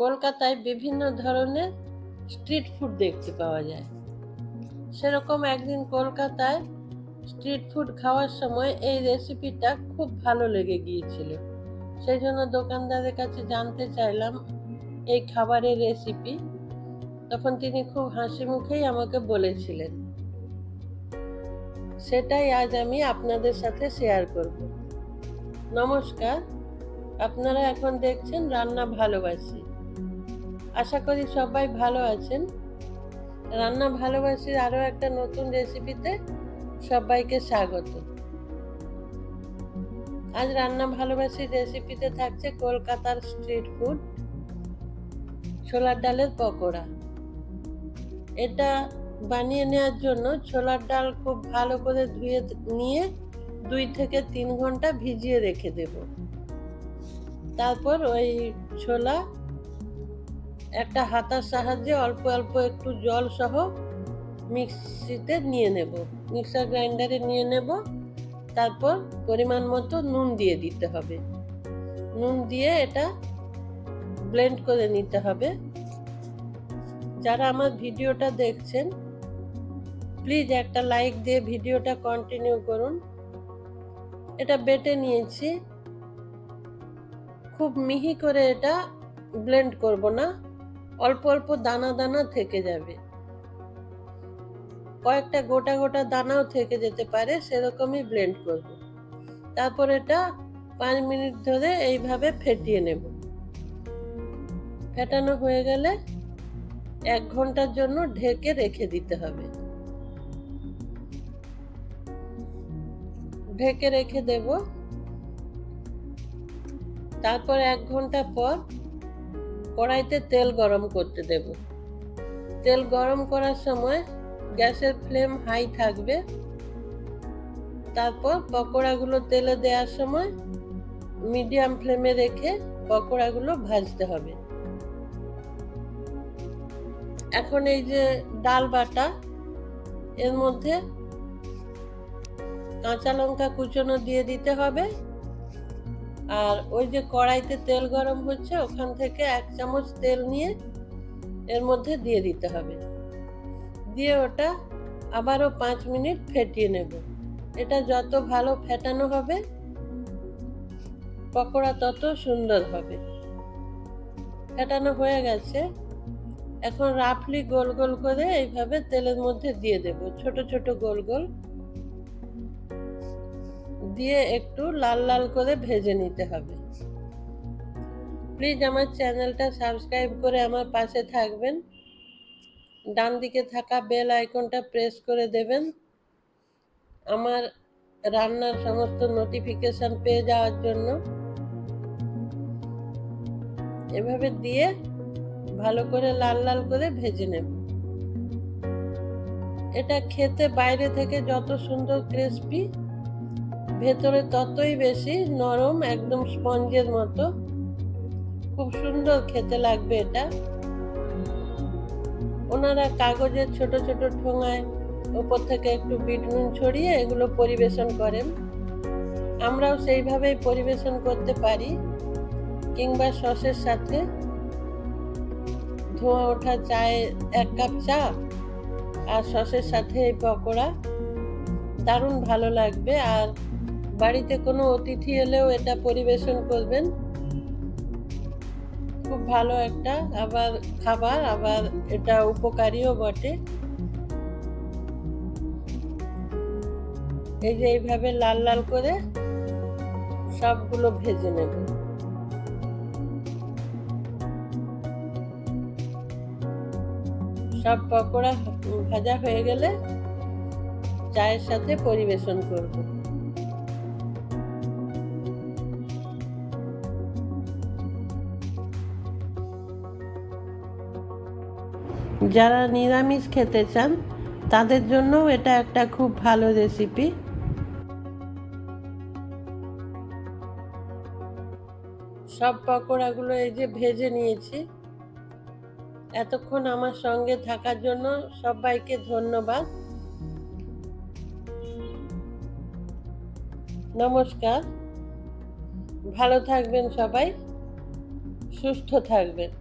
কলকাতায় বিভিন্ন ধরনের স্ট্রিট ফুড দেখতে পাওয়া যায়। সেরকম একদিন কলকাতায় স্ট্রিট ফুড খাওয়ার সময় এই রেসিপিটা খুব ভালো লেগে গিয়েছিল। সেই জন্য দোকানদারের কাছে জানতে চাইলাম এই খাবারের রেসিপি। তখন তিনি খুব হাসি মুখেই আমাকে বলেছিলেন। সেটাই আজ আমি আপনাদের সাথে শেয়ার করব। নমস্কার, আপনারা এখন দেখছেন রান্না ভালোবাসি। আশা করি সবাই ভালো আছেন। রান্না ভালোবাসির আরও একটা নতুন রেসিপিতে সবাইকে স্বাগত। আজ রান্না ভালোবাসির রেসিপিতে থাকছে কলকাতার স্ট্রিট ফুড ছোলার ডালের পকোড়া। এটা বানিয়ে নেওয়ার জন্য ছোলার ডাল খুব ভালো করে ধুয়ে নিয়ে দুই থেকে তিন ঘণ্টা ভিজিয়ে রেখে দেব। তারপর ওই ছোলা একটা হাতার সাহায্যে অল্প অল্প একটু জল সহ মিক্সিতে নিয়ে নেব। মিক্সার গ্রাইন্ডারে নিয়ে নেব। তারপর পরিমাণ মতো নুন দিয়ে দিতে হবে। নুন দিয়ে এটা ব্লেন্ড করে নিতে হবে। যারা আমার ভিডিওটা দেখছেন, প্লিজ একটা লাইক দিয়ে ভিডিওটা কন্টিনিউ করুন। এটা বেটে নিয়েছি। খুব মিহি করে এটা ব্লেন্ড করব না। অল্প অল্প দানা দানা থেকে যাবে। কয়েকটা গোটা গোটা দানাও থেকে যেতে পারে, সেরকমই ব্লেন্ড করব। তারপর এটা পাঁচ মিনিট ধরে এইভাবে ফেটিয়ে নেব। ফেটানো হয়ে গেলে এক ঘণ্টার জন্য ঢেকে রেখে দিতে হবে। ঢেকে রেখে দেব। তারপর এক ঘণ্টা পর কড়াইতে তেল গরম করতে দেব। তেল গরম করার সময় গ্যাসের ফ্লেম হাই থাকবে। তারপর পকোড়াগুলো তেলে দেওয়ার সময় মিডিয়াম ফ্লেমে রেখে পকোড়াগুলো ভাজতে হবে। এখন এই যে ডাল বাটা, এর মধ্যে কাঁচা লঙ্কা কুচনো দিয়ে দিতে হবে। আর ওই যে কড়াইতে তেল গরম হচ্ছে, ওখান থেকে এক চামচ তেল নিয়ে এর মধ্যে দিয়ে দিতে হবে। দিয়ে ওটা আবারও পাঁচ মিনিট ফেটিয়ে নেব। এটা যত ভালো ফেটানো হবে, পকোড়া তত সুন্দর হবে। ফেটানো হয়ে গেছে। এখন রাফলি গোল গোল করে এইভাবে তেলের মধ্যে দিয়ে দেব। ছোট ছোট গোল গোল দিয়ে একটু লাল লাল করে ভেজে নিতে হবে। প্লিজ আমার চ্যানেলটা সাবস্ক্রাইব করে আমার পাশে থাকবেন। ডান দিকে থাকা বেল আইকনটা প্রেস করে দেবেন। আমার রান্নার সমস্ত নোটিফিকেশান পেয়ে যাওয়ার জন্য। এভাবে দিয়ে ভালো করে লাল লাল করে ভেজে নেব। এটা খেতে বাইরে থেকে যত সুন্দর ক্রিসপি ভেতরে ততই বেশি নরম, একদম স্পঞ্জের মতো। খুব সুন্দর খেতে লাগবে এটা। ওনারা কাগজের ছোট ছোট ঠোঙায় ওপর থেকে একটু বিট নুন ছড়িয়ে এগুলো পরিবেশন করেন। আমরাও সেইভাবেই পরিবেশন করতে পারি, কিংবা সসের সাথে ধোঁয়া ওঠা চায়ে এক কাপ চা আর সসের সাথে এই পকোড়া। দারুণ ভালো লাগবে আর বাড়িতে কোনো অতিথি এলেও এটা পরিবেশন করবেন। খুব ভালো একটা আবার খাবার, আবার এটা উপকারীও বটে। এই যে এইভাবে লাল লাল করে সবগুলো ভেজে নেব। সব পকোড়া ভাজা হয়ে গেলে চায়ের সাথে পরিবেশন করব। যারা নিরামিষ খেতে চান, তাদের জন্যও এটা একটা খুব ভালো রেসিপি সব পকোড়াগুলো এই যে ভেজে নিয়েছি। এতক্ষণ আমার সঙ্গে থাকার জন্য সবাইকে ধন্যবাদ। নমস্কার। ভালো থাকবেন সবাই। সুস্থ থাকবেন।